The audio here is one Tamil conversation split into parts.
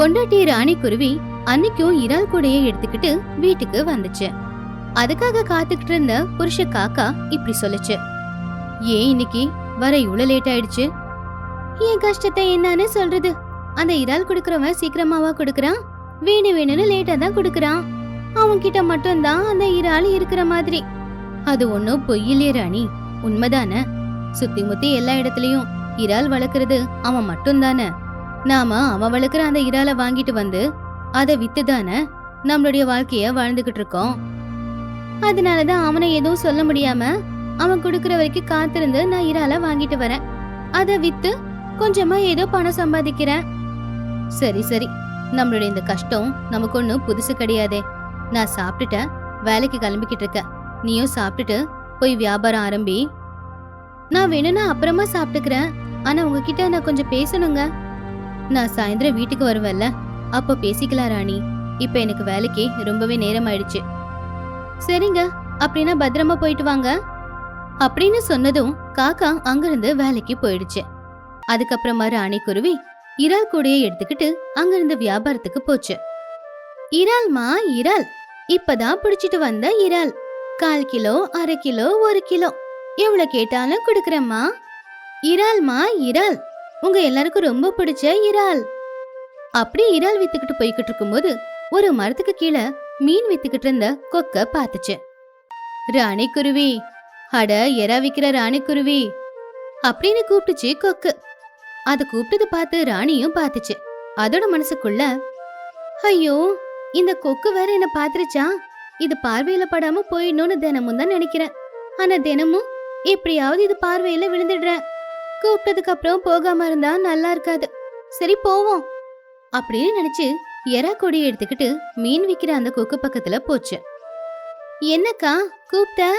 பொண்டாட்டி ராணி குருவி அன்னைக்கும் இறால் கூடையை எடுத்துக்கிட்டு வீட்டுக்கு வந்துச்சு. அதுக்காக காத்துக்கிட்டு இருந்த புருஷ காக்கா இப்படி சொல்லுச்சு. ஏன் இன்னைக்கு? வர இவ்வளவு லேட் ஆயிடுச்சு. என் கஷ்டத்தை என்னன்னு சொல்றது? அந்த இறால் குடுக்கறவன் சீக்கிரமாவா குடுக்கறான்? வேணு வேணும்னு லேட்டா தான் குடுக்கறான். அவன்கிட்ட மட்டும்தான் அந்த இறால் இருக்கிற மாதிரி. அது ஒன்னும் பொய்யிலே ராணி. உண்மைதானே? சுத்தி முத்தி எல்லா இடத்துலயும் இறால் வளர்க்கறது அவன் மட்டும்தானே? நாம அவன் வளர்க்குற அந்த இறாலை வாங்கிட்டு வந்து அதை வித்து தானே நம்மளுடைய வாழ்க்கைய வாழ்ந்துகிட்டு இருக்கோம். அதனாலதான் அவனை எதுவும் சொல்ல முடியாம அவன் கொடுக்கற வரைக்கும் காத்திருந்து நான் இறால வாங்கிட்டு வரேன். அதை வித்து கொஞ்சமா ஏதோ பணம் சம்பாதிக்கிறேன். சரி சரி. நம்மளுடைய இந்த கஷ்டம் நமக்கு ஒன்றும் புதுசு கிடையாதே. நான் சாப்பிட்டுட்டேன். வேலைக்கு கிளம்பிக்கிட்டு இருக்கேன். நீயும் சாப்பிட்டுட்டு போய் வியாபாரம் ஆரம்பி. நான் வேணும்னா அப்புறமா சாப்பிட்டுக்கிறேன். ஆனா உங்ககிட்ட நான் கொஞ்சம் பேசணுங்க. நான் சாயந்தரம் வீட்டுக்கு வருவேன்ல. அப்போ பேசிக்கலாம் ராணி. இப்போ எனக்கு வேலைக்கு ரொம்பவே நேரம் ஆயிடுச்சு சரிங்க. அப்படின்னா பத்திரமா போயிட்டு வாங்க. அப்படின்னு சொன்னதும் காக்கா அங்கிருந்து வேலைக்கு போயிடுச்சு. அதுக்கப்புறமா ராணி குருவி இறால் கூடையை எடுத்துக்கிட்டு அங்கிருந்து வியாபாரத்துக்கு போச்சு. இறால்மா இறால். இப்பதான் பிடிச்சிட்டு வந்த இறால். கால் கிலோ அரை கிலோ ஒரு கிலோ. எவ்வளவு கேட்டாலும் கொடுக்குறேம்மா. இறால்மா இறால். உங்க எல்லாருக்கும் ரொம்ப பிடிச்ச இறால். அப்படி இறால் வித்துக்கிட்டு போய்கிட்டு இருக்கும்போது ஒரு மரத்துக்கு கீழே மீன் வித்துக்கிட்டு இருந்த கொக்க பார்த்துச்சு. ராணிக்குருவி அட எறா விக்கிற ராணி குருவி அப்படின்னு கூப்பிட்டுச்சு கொக்கு. அதை கூப்பிட்டது பார்த்து ராணியும் பார்த்துச்சு. அதோட மனசுக்குள்ள ஐயோ இந்த கொக்கு வேற என்ன பாத்துருச்சா இது பார்வையில படாம போயிடணும்னு தினமும் தான் நினைக்கிறேன். ஆனா தினமும் எப்படியாவது இது பார்வையில விழுந்துடுறேன். கூப்பிட்டதுக்கு அப்புறம் போகாம இருந்தா நல்லா இருக்காது. சரி போவோம். அப்படின்னு நினைச்சு எறா கொடியை எடுத்துக்கிட்டு மீன் விக்கிற அந்த கொக்கு பக்கத்துல போச்சு. என்னக்கா கூப்பிட்ட?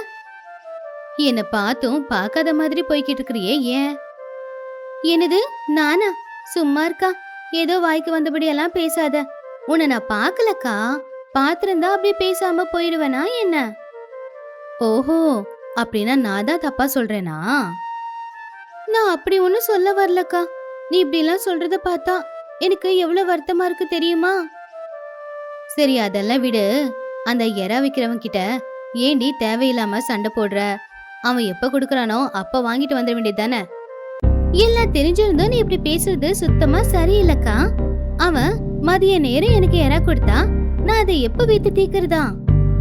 என்ன பார்த்தும் பார்க்காத மாதிரி போய்கிட்டு இருக்கிறியே ஏன்? என்னது நானா? சும்மா இருக்கா? ஏதோ வாய்க்கு வந்தபடியெல்லாம் பேசாத. உன்னை நான் பார்க்கலக்கா. பார்த்திருந்தா அப்படியே பேசாம போயிடுவேனா என்ன? ஓஹோ அப்படின்னா நான் தான் தப்பா சொல்றேனா? நான் அப்படி ஒன்றும் சொல்ல வரலக்கா. நீ இப்படிலாம் சொல்றத பார்த்தா எனக்கு எவ்வளவு வருத்தமா இருக்கு தெரியுமா? சரி அதெல்லாம் விடு. அந்த எறா விக்கிறவன் கிட்ட ஏண்டி தேவையில்லாம சண்டை போடுற? அவன் எப்ப கொடுக்கறானோ அப்ப வாங்கிட்டு வந்துட வேண்டியது தானே? எல்லாம் தெரிஞ்சிருந்தும் நீ இப்படி பேசுறது சுத்தமா சரியில்லக்கா. அவன் மதிய நேரம் எனக்கு எறா கொடுத்தா நான் அதை எப்ப வித்து தீக்கிறதா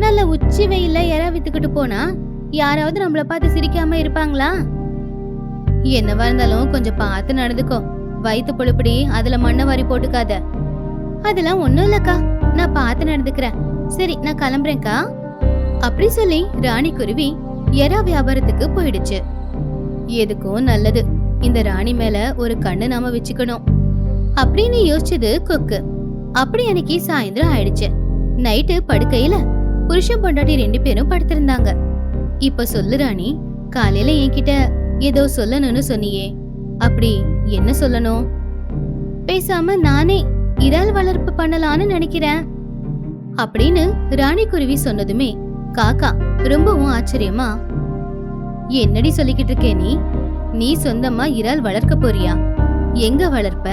நல்ல உச்சி வெயில்ல எறா வித்துக்கிட்டு போனா யாராவது நம்மள பார்த்து சிரிக்காம இருப்பாங்களா? என்னவா இருந்தாலும் கொஞ்சம் பார்த்து நடந்துக்கோ. வயிற்று பொழுப்படி அதுல மண்ணை வாரி போட்டுக்காத. அதெல்லாம் ஒண்ணும் இல்லக்கா. நான் பார்த்து நடந்துக்கிறேன். சரி நான் கிளம்புறேன்க்கா. அப்படி சொல்லி ராணி குருவி எறா வியாபாரத்துக்கு போயிடுச்சு. எதுக்கும் நல்லது. இந்த ராணி மேல ஒரு கண்ணு நாம வச்சுக்கணும். அப்படின்னு யோசிச்சது கொக்கு. அப்படி அன்னைக்கு சாயந்தரம் ஆயிடுச்சு. நைட்டு படுக்கையில புருஷன் பொண்டாட்டி ரெண்டு பேரும் படுத்திருந்தாங்க. இப்ப சொல்லு ராணி காலையில என்கிட்ட ஏதோ சொல்லணும்னு சொன்னியே. அப்படி என்ன சொல்லணும்? பேசாம நானே இறால் வளர்ப்பு பண்ணலான்னு நினைக்கிறேன். அப்படின்னு ராணி குருவி சொன்னதுமே காக்கா ரொம்பவும் ஆச்சரியமா என்னடி சொல்லிக்கிட்டு இருக்கே நீ? நீ சொந்தமா இறால் வளர்க்க போறியா? எங்க வளர்ப்ப?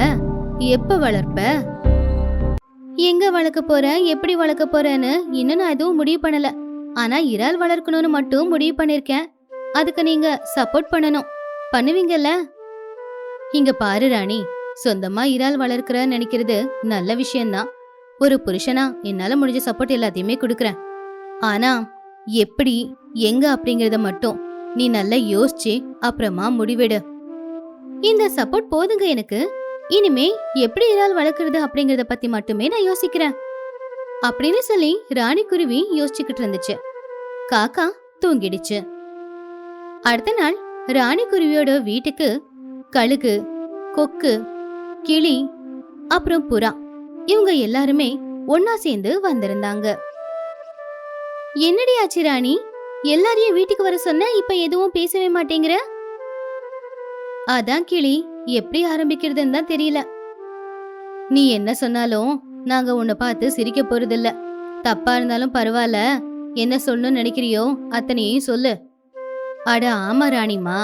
எப்ப வளர்ப்ப? எங்க வளர்க்க போற? எப்படி வளர்க்க போறேன்னு இன்னும் நான் எதுவும் முடிவு பண்ணல. ஆனா இறால் வளர்க்கணும்னு மட்டும் முடிவு பண்ணிருக்கேன். அதுக்கு நீங்க சப்போர்ட் பண்ணணும். பண்ணுவீங்கல்ல? இங்க பாரு ராணி சொந்தமா இறால் வளர்க்கிற நினைக்கிறது நல்ல விஷயம்தான். ஒரு புருஷனா என்னால முடிஞ்ச சப்போர்ட் எல்லாத்தையுமே கொடுக்குறேன். ஆனா எப்படி எங்க அப்படிங்கறத மட்டும் நீ நல்லா யோசிச்சு அப்புறமா முடிவெடு. இந்த சப்போர்ட் போதுங்க எனக்கு. இனிமே எப்படி இறால் வளர்க்கறது அப்படிங்கறத பத்தி மட்டுமே நான் யோசிக்கிறேன். அப்படின்னு சொல்லி ராணி குருவி யோசிச்சுக்கிட்டு இருந்துச்சு. காக்கா தூங்கிடுச்சு. அடுத்த நாள் ராணி குருவியோட வீட்டுக்கு கழுகு கொக்கு கிளி அப்புறம் புறா இவங்க எல்லாருமே ஒன்னா சேர்ந்து வந்திருந்தாங்க. என்னடி ஆச்சு ராணி? எல்லாரையும் வீட்டுக்கு வர சொன்ன இப்ப எதுவும் பேசவே மாட்டேங்கிற? அதான் கிளி எப்படி ஆரம்பிக்கிறதுன்னு தான் தெரியல. நீ என்ன சொன்னாலும் நாங்க உன்னை பார்த்து சிரிக்க போறதில்ல. தப்பா இருந்தாலும் பரவாயில்ல. என்ன சொல்லணும்னு நினைக்கிறியோ அத்தனையும் சொல்லு. அட ஆமா ராணிமா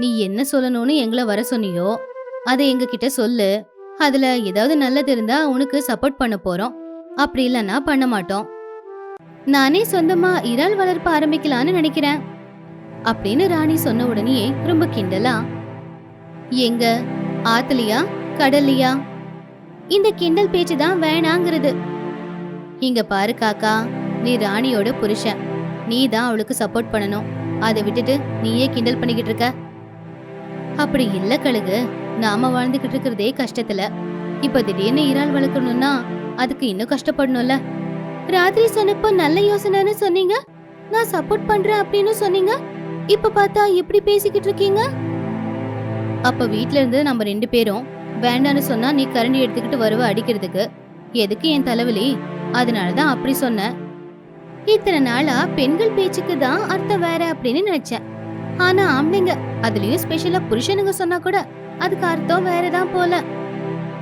நீ என்ன சொல்லணும்னு எங்களை வர சொன்னியோ அதை எங்ககிட்ட சொல்லு. அதுல ஏதாவது நல்லது இருந்தா உனக்கு சப்போர்ட் பண்ண போறோம். அப்படி இல்லைன்னா பண்ண மாட்டோம். நானே சொந்தமா இறால் வளர்ப்பு ஆரம்பிக்கலாம்னு நினைக்கிறேன் அப்படின்னு ராணி சொன்ன உடனேயே ரொம்ப கிண்டலா எங்க ஆத்துலயா கடல்லையா? இந்த கிண்டல் பேச்சு தான் வேணாங்கிறது. இங்க பாரு காக்கா நீ ராணியோட புருஷன் நீ தான் அவளுக்கு சப்போர்ட் பண்ணணும். அதை விட்டுட்டு நீயே கிண்டல் பண்ணிக்கிட்டு இருக்க? அப்படி இல்ல கழுகு. நாம வாழ்ந்துகிட்டு இருக்கிறதே கஷ்டத்துல. இப்ப திடீர்னு இறால் வளர்க்கணும்னா அதுக்கு இன்னும் கஷ்டப்படணும்ல? ராத்திரி சொன்னப்போ நல்ல யோசனைன்னு சொன்னீங்க? நான் சப்போர்ட் பண்றேன் அப்படின்னு சொன்னீங்க? இப்ப பார்த்தா எப்படி பேசிக்கிட்டு இருக்கீங்க? அப்ப வீட்ல இருந்து நம்ம ரெண்டு பேரும் வேண்டான்னு சொன்னா நீ கரண்டி எடுத்துக்கிட்டு வருவ அடிக்கிறதுக்கு. எதுக்கு என் தலைவலி? அதனாலதான் அப்படி சொன்னேன். இத்தனை நாளா பெண்கள் பேச்சுக்கு தான் அர்த்தம் வேற அப்படின்னு நினைச்சேன். ஆனா ஆம்பளைங்க அதுலயும் ஸ்பெஷலா புருஷனுங்க சொன்னா கூட அதுக்கு அர்த்தம் வேறதான் போல.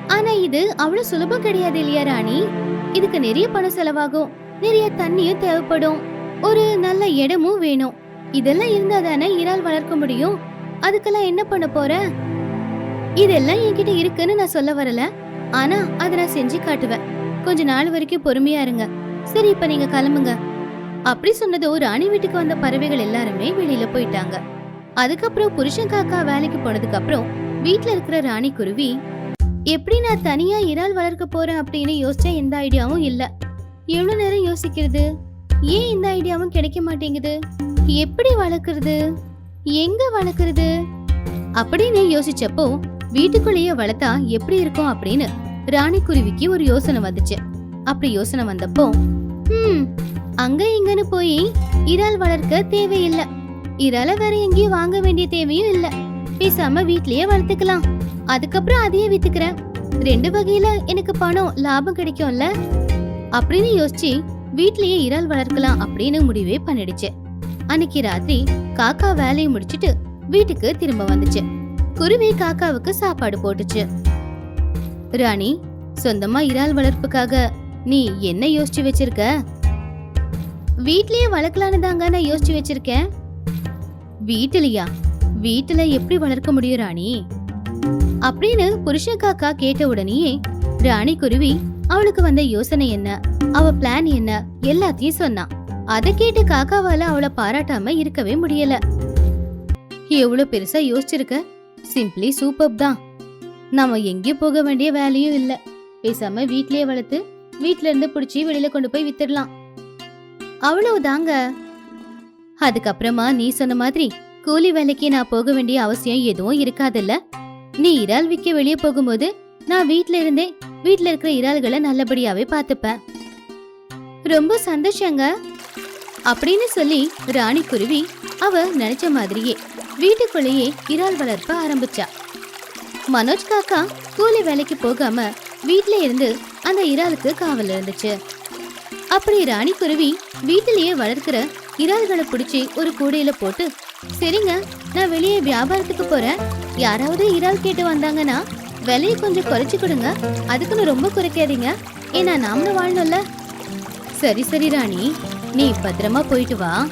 ஆனா இது அவ்வளவு சுலபம் கிடையாது இல்லையா ராணி? இதுக்கு நிறைய பணம் செலவாகும் நிறைய தண்ணியும் தேவைப்படும் ஒரு நல்ல இடமும் வேணும். இதெல்லாம் இருந்தா தானே இறால் வளர்க்க முடியும்? அதுக்கெல்லாம் என்ன பண்ண போற? இதெல்லாம் என்கிட்ட இருக்குன்னு நான் சொல்ல வரல. ஆனா அதை நான் செஞ்சு காட்டுவேன். கொஞ்ச நாள் வரைக்கும் பொறுமையா இருங்க. சரி இப்ப நீங்க கிளம்புங்க. அப்படி சொன்னதோ ராணி வீட்டுக்கு வந்த பறவைகள் எல்லாருமே வெளியில போயிட்டாங்க. அதுக்கப்புறம் புருஷன் காக்கா வேலைக்கு போனதுக்கு அப்புறம் வீட்ல இருக்கிற ராணி குருவி எப்படி நான் தனியா இறால் வளர்க்க போறேன்? அப்படின்னு யோசிச்சா எந்த ஐடியாவும் இல்ல. எவ்வளவு நேரம் யோசிக்கிறது? ஏன் இந்த ஐடியாவும் கிடைக்க மாட்டேங்குது? எப்படி வளர்க்கறது? எங்க வளர்க்கறது? அப்படின்னு யோசிச்சப்போ வீட்டுக்குள்ளேயே வளர்த்தா எப்படி இருக்கும் அப்படின்னு ராணி குருவிக்கு ஒரு யோசனை வந்துச்சு. அப்படி யோசனை வந்தப்போ அங்க இங்கன்னு போய் இறால் வளர்க்க தேவையில்லை. இறால வேற எங்கேயும் வாங்க வேண்டிய தேவையும் இல்ல. பேசாம வீட்லயே வளர்த்துக்கலாம். அதுக்கப்புறம் அதையே வித்துக்கிறேன். ரெண்டு வகையில எனக்கு பணம் லாபம் கிடைக்கும்ல. அப்படின்னு யோசிச்சு வீட்லயே இறால் வளர்க்கலாம் அப்படின்னு முடிவே பண்ணிடுச்சு. அன்னைக்கு ராத்திரி காக்கா வேலையை முடிச்சிட்டு வீட்டுக்கு திரும்ப வந்துச்சு. குருவி காக்காவுக்கு சாப்பாடு போட்டுச்சு. ராணி சொந்தமா இறால் வளர்ப்புக்காக நீ என்ன யோசிச்சு வச்சிருக்க? வீட்லயே வளர்க்கலான்னு தாங்க நான் யோசிச்சு வச்சிருக்கேன். வீட்டுலயா? வீட்டுல எப்படி வளர்க்க முடியும் ராணி? அப்படின்னு புருஷன் காக்கா கேட்ட உடனேயே ராணி குருவி அவளுக்கு வந்த யோசனை என்ன? அவ பிளான் என்ன? எல்லாத்தையும் சொன்னான். அதை கேட்டு காக்காவால அவளை பாராட்டாம இருக்கவே முடியல. எவ்வளவு பெருசா யோசிச்சிருக்க? சிம்பிளி சூப்பர் தான். நாம எங்கேயும் போக வேண்டிய வேலையும் இல்ல. பேசாம வீட்லயே வளர்த்து வீட்ல இருந்து பிடிச்சி வெளியில கொண்டு போய் வித்துடலாம். அவ்வளவுதாங்க. அதுக்கப்புறமா நீ சொன்ன மாதிரி கூலி வேலைக்கு நான் போக வேண்டிய அவசியம் எதுவும் இருக்காதுல்ல? நீ இறால் விற்க வெளியே போகும்போது நான் வீட்ல இருந்தே வீட்ல இருக்கிற இறால்களை நல்லபடியாவே பார்த்துப்பேன். ரொம்ப சந்தோஷங்க. அப்படின்னு சொல்லி ராணி குருவி அவ நினைச்ச மாதிரியே வீட்டுக்குள்ளேயே இறால் வளர்ப்ப ஆரம்பிச்சா. மனோஜ் காக்கா கூலி வேலைக்கு போகாம வீட்ல இருந்து அந்த இறாலுக்கு காவல் இருந்துச்சு. அப்படி ராணிக்குருவி வீட்டிலேயே வளர்க்கிற இறால்களை பிடிச்சி ஒரு கூடையில போட்டு சரிங்க நான் வெளியே வியாபாரத்துக்கு போறேன். யாராவது இறால் கேட்டு வந்தாங்கன்னா விலையை கொஞ்சம் குறைச்சு கொடுங்க. அதுக்குன்னு ரொம்ப குறைக்காதீங்க. ஏன்னா நாமளும் வாழணும்ல. சரி சரி ராணி நீ பத்திரமா போயிட்டு வா.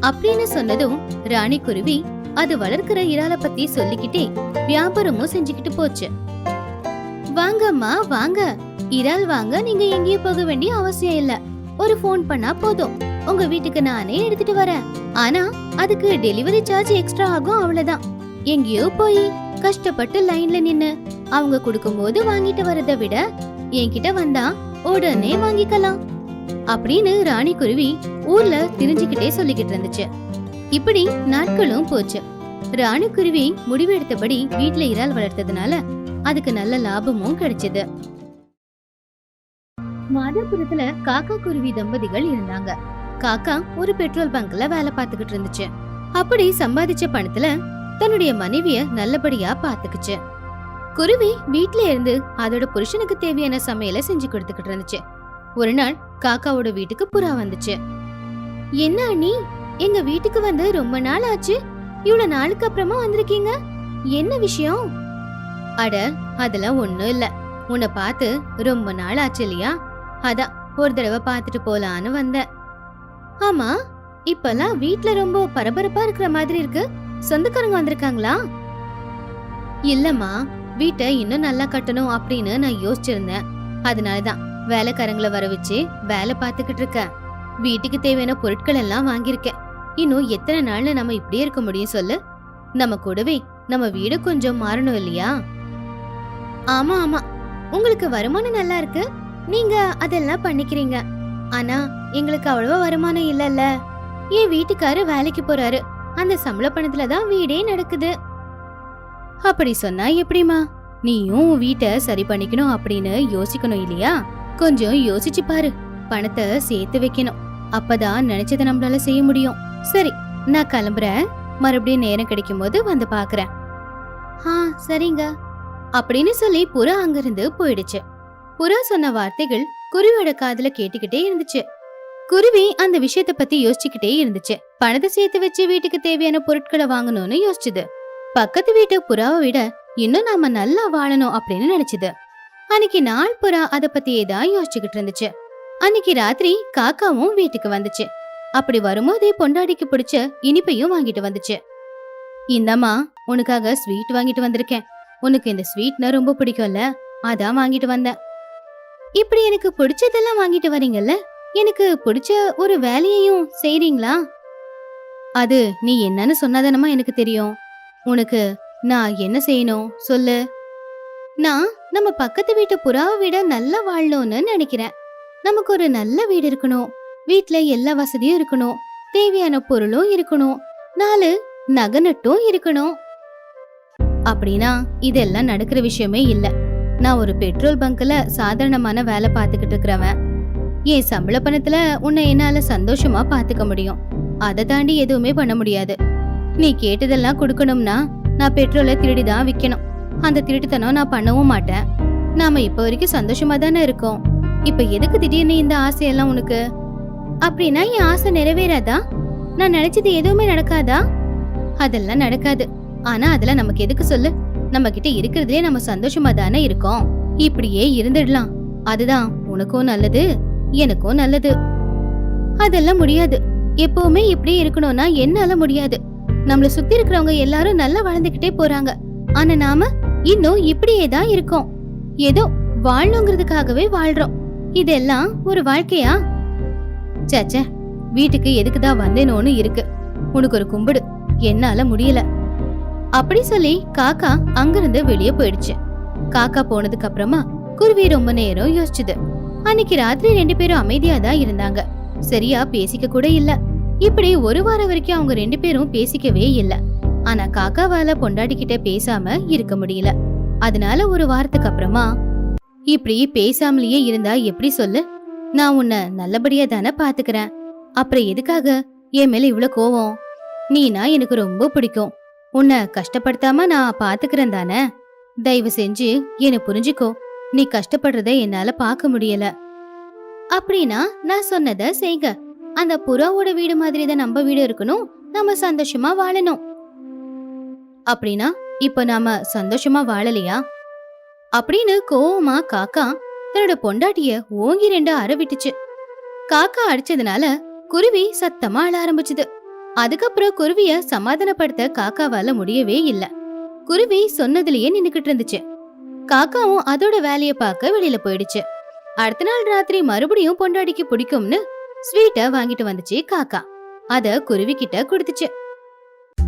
அப்படின்னு சொன்னதும் ராணி குருவி அது வளர்க்கிற இறால பத்தி சொல்லிக்கிட்டே வியாபாரமும் செஞ்சுக்கிட்டு போச்சு. வாங்கம்மா வாங்க. இறால் வாங்க நீங்க எங்கேயும் போக வேண்டிய அவசியம் இல்ல. ஒரு ஃபோன் பண்ணா போதும். உங்க வீட்டுக்கு நானே எடுத்துட்டு வரேன். ஆனா அதுக்கு டெலிவரி சார்ஜ் எக்ஸ்ட்ரா ஆகும் அவ்வளவுதான். எங்கேயோ போய் கஷ்டப்பட்டு லைன்ல நின்னு அவங்க கொடுக்கும்போது வாங்கிட்டு வரதை விட என்கிட்ட வந்தா உடனே வாங்கிக்கலாம். அப்படின்னு ராணி குருவி ஊர்ல திரிஞ்சுக்கிட்டே சொல்லிக்கிட்டு இருந்துச்சு. இப்படி நாட்களும் போச்சு. ராணி குருவி முடிவெடுத்தபடி வீட்டுல இறால் வளர்த்ததுனால அதுக்கு நல்ல லாபமும் கிடைச்சது. மாதாபுரத்துல காக்கா குருவி தம்பதிகள் இருந்தாங்க. காக்கா ஒரு பெட்ரோல் பங்க்ல வேலை பார்த்துக்கிட்டு இருந்துச்சு. அப்படி சம்பாதிச்ச பணத்துல தன்னுடைய மனைவிய நல்லபடியா பாத்துக்குச்சு குருவி வீட்ல இருந்து அதோட புருஷனுக்கு தேவையான சமையலை செஞ்சு கொடுத்துக்கிட்டு இருந்துச்சு. ஒரு நாள் காக்காவோட வீட்டுக்கு புறா வந்துச்சு. என்ன அண்ணி எங்க வீட்டுக்கு வந்து ரொம்ப நாள் ஆச்சு. இவ்வளவு நாளுக்கு அப்புறமா வந்திருக்கீங்க? என்ன விஷயம்? அட அதெல்லாம் ஒண்ணும் இல்ல. உன்னை பார்த்து ரொம்ப நாள் ஆச்சு இல்லையா? அதான் ஒரு தடவை பார்த்துட்டு போலான்னு வந்தேன் ஆமா இப்பெல்லாம் வீட்ல ரொம்ப பரபரப்பா இருக்கிற மாதிரி இருக்கு. சொந்தக்காரங்க வந்திருக்காங்களா? இல்லம்மா வீட்டை இன்னும் நல்லா கட்டணும் அப்படின்னு நான் யோசிச்சிருந்தேன். அதனாலதான் வேலைக்காரங்களை வர வச்சு வேலை பார்த்துக்கிட்டு இருக்கேன். வீட்டுக்கு தேவையான பொருட்கள் எல்லாம் வாங்கியிருக்கேன். இன்னும் எத்தனை நாள்ல நம்ம இப்படியே இருக்க முடியும் சொல்லு? நம்ம கூடவே நம்ம வீடு கொஞ்சம் மாறணும் இல்லையா? ஆமா ஆமா. உங்களுக்கு வருமானம் நல்லா இருக்கு? நீங்க அதெல்லாம் பண்ணிக்கிறீங்க. ஆனா எங்களுக்கு அவ்வளவா வருமானம் இல்லல்ல. என் வீட்டுக்காரு வேலைக்கு போறாரு. அந்த சம்பள பணத்துல தான் வீடே நடக்குது. அப்படி சொன்னா எப்படிமா நீயும் வீட்டை சரி பண்ணிக்கணும் அப்படின்னு யோசிக்கணும் இல்லையா? கொஞ்சம் யோசிச்சு பாரு. பணத்தை சேர்த்து வைக்கணும். அப்பதான் நினைச்சதை நம்மளால செய்ய முடியும். சரி நான் கிளம்புறேன். மறுபடியும் நேரம் கிடைக்கும் போது வந்து பாக்குறேன் ஆ சரிங்க. அப்படின்னு சொல்லி புறா அங்கிருந்து போயிடுச்சு. புறா சொன்ன வார்த்தைகள் குருவியோட காதுல கேட்டுக்கிட்டே இருந்துச்சு. குருவி அந்த விஷயத்த பத்தி யோசிச்சுக்கிட்டே இருந்துச்சு. பணத்தை சேர்த்து வச்சு வீட்டுக்கு தேவையான பொருட்களை வாங்கணும்னு யோசிச்சுது. பக்கத்து வீட்டு புறாவை விட இன்னும் நாம நல்லா வாழணும் அப்படின்னு நினைச்சது. அன்னைக்கு நாள் புறா அத பத்தியே தான் யோசிச்சுக்கிட்டு இருந்துச்சு. அன்னைக்கு ராத்திரி காக்காவும் வீட்டுக்கு வந்துச்சு. அப்படி வரும்போதே பொண்டாடிக்கு பிடிச்ச இனிப்பையும் வாங்கிட்டு வந்துச்சு. இந்தம்மா உனக்காக ஸ்வீட் வாங்கிட்டு வந்திருக்கேன். உனக்கு இந்த ஸ்வீட்னா ரொம்ப பிடிக்கும்ல? அதான் வாங்கிட்டு வந்தேன். இப்படி எனக்கு பிடிச்சதெல்லாம் வாங்கிட்டு வரீங்கல்ல? எனக்கு பிடிச்ச ஒரு வேலையையும் செய்றீங்களா? அது நீ என்னன்னு சொன்னாதானமா எனக்கு தெரியும். உனக்கு நான் என்ன செய்யணும்? சொல்லு. நான் நம்ம பக்கத்து வீட்டு புறாவை விட நல்லா வாழணும்னு நினைக்கிறேன். நமக்கு ஒரு நல்ல வீடு இருக்கணும். வீட்ல எல்லா வசதியும் இருக்கணும். தேவையான பொருளும் இருக்கணும். நாலு நகநட்டும் இருக்கணும். அப்படின்னா இதெல்லாம் நடக்கிற விஷயமே இல்லை. நான் ஒரு பெட்ரோல் பங்க்ல சாதாரணமான வேலை பார்த்துக்கிட்டு இருக்கிறவன். என் சம்பள பணத்துல உன்னை என்னால சந்தோஷமா பாத்துக்க முடியும். அதை தாண்டி எதுவுமே பண்ண முடியாது. நீ கேட்டதெல்லாம் கொடுக்கணும்னா நான் பெட்ரோலை திருடி தான் விற்கணும் அந்த திருட்டுத்தனம் நான் பண்ணவும் மாட்டேன். நாம இப்ப வரைக்கும் சந்தோஷமா தானே இருக்கோம். இப்ப எதுக்கு திடீர்னு இந்த ஆசையெல்லாம் உனக்கு? அப்படின்னா என் ஆசை நிறைவேறாதா? நான் நினைச்சது எதுவுமே நடக்காதா? அதெல்லாம் நடக்காது. ஆனா அதெல்லாம் நமக்கு எதுக்கு சொல்லு? நம்ம கிட்ட இருக்கிறதுலே நம்ம சந்தோஷமா தானே இருக்கோம். இப்படியே இருந்துடலாம். அதுதான் உனக்கும் நல்லது எனக்கும் நல்லது. அதெல்லாம் முடியாது. எப்பவுமே இப்படியே இருக்கணும்னா என்னால முடியாது. நம்மள சுத்தி இருக்கிறவங்க எல்லாரும் நல்லா வளர்ந்துகிட்டே போறாங்க. ஆனா நாம இன்னும் இப்படியே தான் இருக்கோம். ஏதோ வாழணுங்கிறதுக்காகவே வாழ்றோம். இதெல்லாம் ஒரு வாழ்க்கையா? சேச்சே வீட்டுக்கு எதுக்கு தான் வந்தேனோன்னு இருக்கு. உனக்கு ஒரு கும்பிடு. என்னால முடியல. அப்படி சொல்லி காக்கா அங்கிருந்து வெளியே போயிடுச்சு. காக்கா போனதுக்கு அப்புறமா குருவி ரொம்ப நேரம் யோசிச்சுது. அன்னைக்கு ராத்திரி ரெண்டு பேரும் அமைதியா தான் இருந்தாங்க. சரியா பேசிக்க கூட இல்ல. இப்படி ஒரு வாரம் வரைக்கும் அவங்க ரெண்டு பேரும் பேசிக்கவே இல்ல. ஆனா காக்காவால பொண்டாட்டி கிட்ட பேசாம இருக்க முடியல. அதனால ஒரு வாரத்துக்கு அப்புறமா இப்படி பேசாமலேயே இருந்தா எப்படி சொல்லு? நான் உன்னை நல்லபடியா தானே பாத்துக்கிறேன். அப்புறம் எதுக்காக? என் மேல இவ்வளவு கோவம்? நீனா எனக்கு ரொம்ப பிடிக்கும். உன்னை கஷ்டப்படுத்தாம நான் பாத்துக்கிறேன் தானே? தயவு செஞ்சு என்ன புரிஞ்சுக்கோ. நீ கஷ்டப்படுறத என்னால பார்க்க முடியல. அப்படின்னா நான் சொன்னத செய்க. அந்த புறாவோட வீடு மாதிரி தான் நம்ம வீடு இருக்கணும். நம்ம சந்தோஷமா வாழணும். அப்படின்னா இப்ப நாம சந்தோஷமா வாழலையா? அப்படின்னு கோவமா காக்கா தன்னோட பொண்டாட்டிய ஓங்கி ரெண்டு அற விட்டுச்சு. காக்கா அடிச்சதுனால குருவி சத்தமா அழ ஆரம்பிச்சுது. அதுக்கப்புறம் குருவிய சமாதானப்படுத்த காக்காவால முடியவே இல்ல. குருவி சொன்னதுலயே நின்னுக்கிட்டு இருந்துச்சு. காக்காவும் அதோட வேலைய பார்க்க வெளியில போயிடுச்சு. அடுத்த நாள் ராத்திரி மறுபடியும் பொண்டாடிக்கு பிடிக்கும்னு ஸ்வீட்ட வாங்கிட்டு வந்துச்சு காக்கா. அத குருவி கிட்ட கொடுத்துச்சு.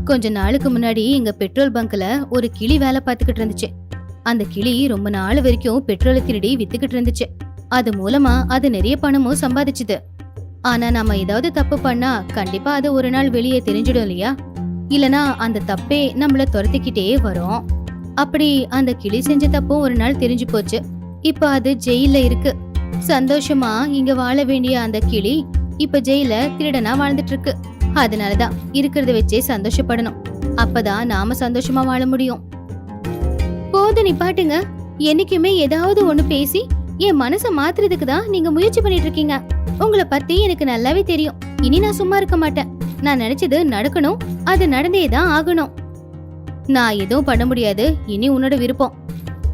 கொஞ்ச நாளுக்கு முன்னாடி எங்க பெட்ரோல் பங்க்ல ஒரு கிளி வேலை பார்த்துக்கிட்டு இருந்துச்சு. அந்த கிளி ரொம்ப நாள் வரைக்கும் பெட்ரோலை திருடி வித்துக்கிட்டு இருந்துச்சு. அது மூலமா அது நிறைய பணமும் சம்பாதிச்சுது. ஆனா நம்ம ஏதாவது தப்பு பண்ணா கண்டிப்பா அது ஒரு நாள் வெளியே தெரிஞ்சிடும் இல்லையா? இல்லனா அந்த தப்பே நம்மள துரத்திக்கிட்டே வரும். அப்படி அந்த கிளி செஞ்ச தப்பும் ஒரு நாள் தெரிஞ்சு போச்சு. இப்ப அது ஜெயில இருக்கு. சந்தோஷமா இங்க வாழ வேண்டிய அந்த கிளி இப்ப ஜெயில திருடனா வாழ்ந்துட்டு இருக்கு அதனாலதான் இருக்கிறத வச்சே சந்தோஷப்படணும். அப்பதான் நாம சந்தோஷமா வாழ முடியும். போது நிப்பாட்டுங்க என்னைக்குமே ஏதாவது ஒண்ணு பேசி என் மனசை மாத்துறதுக்கு தான் நீங்க முயற்சி பண்ணிட்டு இருக்கீங்க. உங்களை பத்தி எனக்கு நல்லாவே தெரியும். இனி நான் சும்மா இருக்க மாட்டேன். நான் நினைச்சது நடக்கணும். அது நடந்தே தான் ஆகணும். நான் எதுவும் பண்ண முடியாது. இனி உன்னோட விருப்பம்.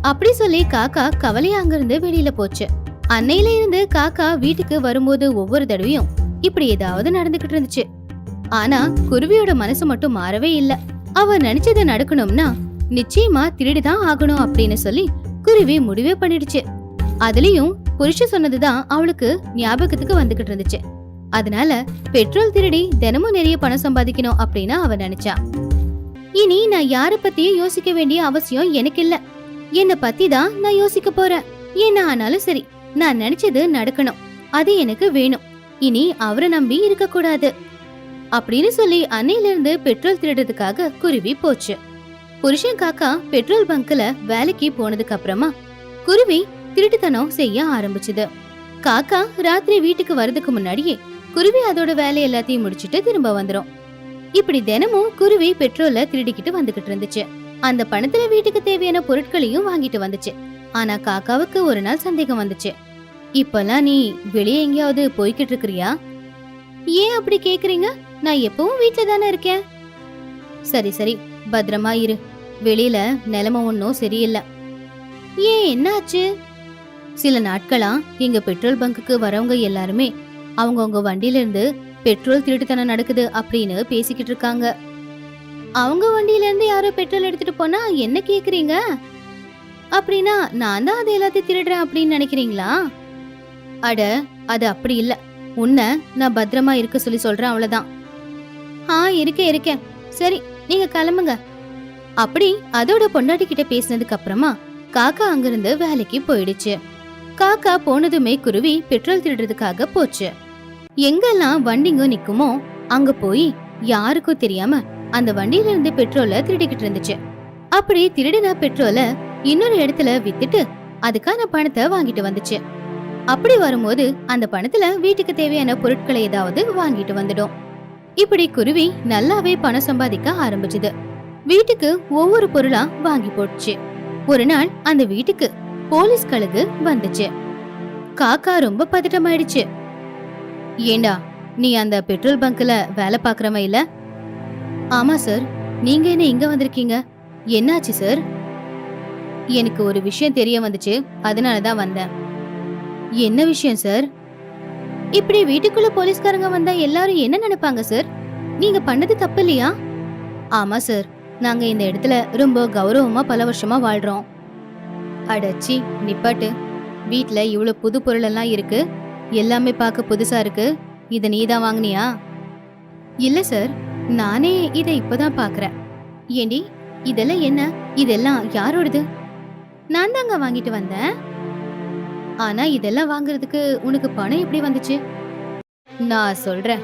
அப்படி சொல்லி காக்கா கவலையா அங்கிருந்து வெளியில போச்சு. அன்னையில இருந்து காக்கா வீட்டுக்கு வரும்போது ஒவ்வொரு தடவையும் இப்படி ஏதாவது நடந்துகிட்டு இருந்துச்சு. ஆனா குருவியோட மனசு மட்டும் மாறவே இல்ல. அவ நினைச்சது நடக்கணும்னா நிச்சயமா திருடிதான் ஆகணும் அப்படின்னு சொல்லி குருவி முடிவே பண்ணிடுச்சு. அதுலயும் புருஷன் சொன்னதுதான் அவளுக்கு ஞாபகத்துக்கு வந்துகிட்டு இருந்துச்சு. அதனால பெட்ரோல் திருடி தினமும் நிறைய பணம் சம்பாதிக்கணும் அப்படின்னு அவ நினைச்சா. இனி நான் யார பத்தியும் யோசிக்க வேண்டிய அவசியம் எனக்கு இல்ல என்ன பத்தி தான் நான் யோசிக்க போறேன். என்ன ஆனாலும் சரி நான் நினைச்சது நடக்கணும். அது எனக்கு வேணும். இனி அவரை நம்பி இருக்க கூடாது அப்படின்னு சொல்லி அன்னையில இருந்து பெட்ரோல் திருடுறதுக்காக குருவி போச்சு. புருஷன் காக்கா பெட்ரோல் பங்க்ல வேலைக்கு போனதுக்கு அப்புறமா குருவி திருட்டுத்தனம் செய்ய ஆரம்பிச்சது. காக்கா ராத்திரி வீட்டுக்கு வர்றதுக்கு முன்னாடியே குருவி அதோட வேலை எல்லாத்தையும் முடிச்சிட்டு திரும்ப வந்துரும். இப்படி தினமும் குருவி பெட்ரோல திருடிக்கிட்டு வந்துகிட்டு இருந்துச்சு. அந்த பணத்துல வீட்டுக்கு தேவையான பொருட்களையும் வாங்கிட்டு வந்துச்சு. ஆனா காக்காவுக்கு ஒரு நாள் சந்தேகம் வந்துச்சு. இப்பெல்லாம் நீ வெளியே எங்கேயாவது போய்கிட்டு இருக்கிறியா? ஏன் அப்படி கேக்குறீங்க? நான் எப்பவும் வீட்டுல தானே இருக்கேன். சரி சரி. பத்திரமா இரு. வெளியில நிலைமை ஒன்றும் சரியில்லை. ஏன்? என்னாச்சு? சில நாட்களா எங்க பெட்ரோல் பங்குக்கு வரவங்க எல்லாருமே அவங்கவுங்க வண்டியில இருந்து பெட்ரோல் திருட்டுத்தனம் நடக்குது அப்படின்னு பேசிக்கிட்டு இருக்காங்க. அவங்க வண்டியில இருந்து யாரோ பெட்ரோல் எடுத்துட்டு போனா என்ன கேக்குறீங்க? அப்படின்னா நான் தான் அதை எல்லாத்தையும் திருடுறேன் அப்படின்னு நினைக்கிறீங்களா? அட அது அப்படி இல்ல. உன்னை நான் பத்திரமா இருக்க சொல்லி சொல்றேன் அவ்வளவுதான். ஆ இருக்கேன் இருக்கேன். சரி நீங்க கிளம்புங்க. அப்படி அதோட பொண்டாட்டி கிட்ட பேசினதுக்கு அப்புறமா காக்கா அங்கிருந்து வேலைக்கு போயிடுச்சு. காக்கா போனதுமே குருவி பெட்ரோல் திருடுறதுக்காக போச்சு. எங்கெல்லாம் வண்டிங்க நிக்குமோ அங்க போய் யாருக்கும் தெரியாம அந்த வண்டியில இருந்து பெட்ரோலை திருடிக்கிட்டு இருந்துச்சு. அப்படி திருடின பெட்ரோலை இன்னொரு இடத்துல வித்துட்டு அதுக்கான பணத்தை வாங்கிட்டு வந்துச்சு. அப்படி வரும்போது அந்த பணத்துல வீட்டுக்கு தேவையான பொருட்களை ஏதாவது வாங்கிட்டு வந்துடும். இப்படி குருவி நல்லாவே பணம் சம்பாதிக்க ஆரம்பிச்சது. வீட்டுக்கு ஒவ்வொரு பொருளா வாங்கி போட்டுச்சு. ஒரு நாள் அந்த வீட்டுக்கு போலீஸ் கழுகு வந்துச்சு. காக்கா ரொம்ப பதட்டமாயிடுச்சு. ஏண்டா நீ அந்த பெட்ரோல் பங்க்ல வேலை பாக்குறவ இல்ல? ஆமா சார். நீங்க என்ன இங்க வந்திருக்கீங்க? என்னாச்சு சார்? எனக்கு ஒரு விஷயம் தெரிய வந்துச்சு. அதனால தான் வந்தேன். என்ன விஷயம் சார்? இப்படி வீட்டுக்குள்ள போலீஸ்காரங்க வந்தா எல்லாரும் என்ன நினைப்பாங்க சார்? நீங்க பண்ணது தப்பு இல்லையா? ஆமா சார். நாங்க இந்த இடத்துல ரொம்ப கௌரவமா பல வருஷமா வாழ்றோம். அடச்சி நிப்பாட்டு. வீட்டில் இவ்வளோ புது பொருளெல்லாம் இருக்கு. எல்லாமே பார்க்க புதுசாக இருக்கு. இதை நீ தான் வாங்கினியா? இல்லை சார். நானே இதை இப்போதான் பார்க்குறேன் ஏண்டி இதெல்லாம் என்ன? இதெல்லாம் யாரோடது? நான் தாங்க வாங்கிட்டு வந்தேன். ஆனா இதெல்லாம் வாங்குறதுக்கு உனக்கு பணம் எப்படி வந்துச்சு? நான் சொல்றேன்.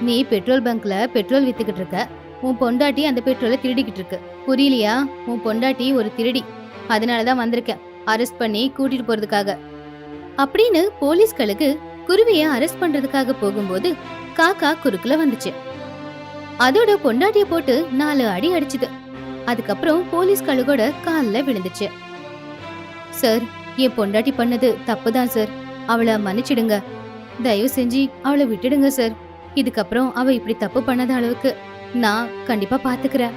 நீ பெட்ரோல் பங்க்ல பெட்ரோல் வித்துக்கிட்டு இருக்க. உன் பொண்டாட்டி அந்த பெட்ரோலை திருடிக்கிட்டு இருக்கு. புரியலையா? உன் பொண்டாட்டி ஒரு திருடி. அதனால தான் வந்திருக்கேன். அரெஸ்ட் பண்ணி கூட்டிட்டு போறதுக்காக. அப்படின்னு போலீஸ்களுக்கு குருவிய அரெஸ்ட் பண்றதுக்காக போகும்போது காக்கா குறுக்குல வந்துச்சு. அதோட பொண்டாட்டிய போட்டு நாலு அடி அடிச்சுது. அதுக்கப்புறம் போலீஸ் கழுகோட காலில் விழுந்துச்சு. சார் என் பொண்டாட்டி பண்ணது தப்புதான் சார். அவளை மன்னிச்சிடுங்க. தயவு செஞ்சு அவளை விட்டுடுங்க சார். இதுக்கப்புறம் அவ இப்படி தப்பு பண்ணாத அளவுக்கு நான் கண்டிப்பா பாத்துக்கிறேன்.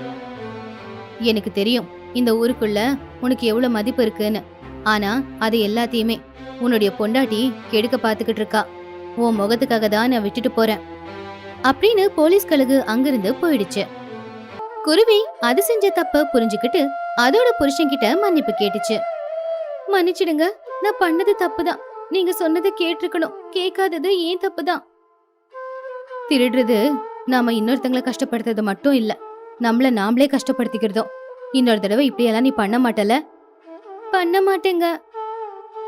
எனக்கு தெரியும் இந்த ஊருக்குள்ள உனக்கு எவ்வளவு மதிப்பு இருக்குன்னு. ஆனா அது எல்லாத்தையுமே உன்னுடைய பொண்டாட்டி கெடுக்க பாத்துக்கிட்டு இருக்கா. உன் முகத்துக்காக தான் நான் விட்டுட்டு போறேன். அப்படின்னு போலீஸ் கழுகு அங்கிருந்து போயிடுச்சு. குருவி அது செஞ்ச தப்ப புரிஞ்சுக்கிட்டு அதோட புருஷன்கிட்ட மன்னிப்பு கேட்டுச்சு. மன்னிச்சிடுங்க நான் பண்ணது தப்புதான். நீங்க சொன்னதை கேட்டிருக்கணும். கேட்காதது ஏன் தப்புதான்? திருடுறது நாம இன்னொருத்தங்களை கஷ்டப்படுத்துறது மட்டும் இல்ல. நம்மள நாமளே கஷ்டப்படுத்திக்கிறதும். இன்னொரு தடவை இப்படியெல்லாம் நீ பண்ண மாட்டல பண்ண மாட்டேங்க.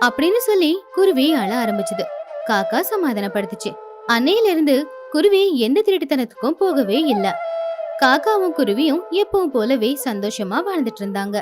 அப்படின்னு சொல்லி குருவி அழ ஆரம்பிச்சது. காக்கா சமாதானப்படுத்துச்சு. அன்னையில இருந்து குருவி எந்த திருட்டுத்தனத்துக்கும் போகவே இல்ல. காக்காவும் குருவியும் எப்பவும் போலவே சந்தோஷமா வாழ்ந்துட்டு இருந்தாங்க.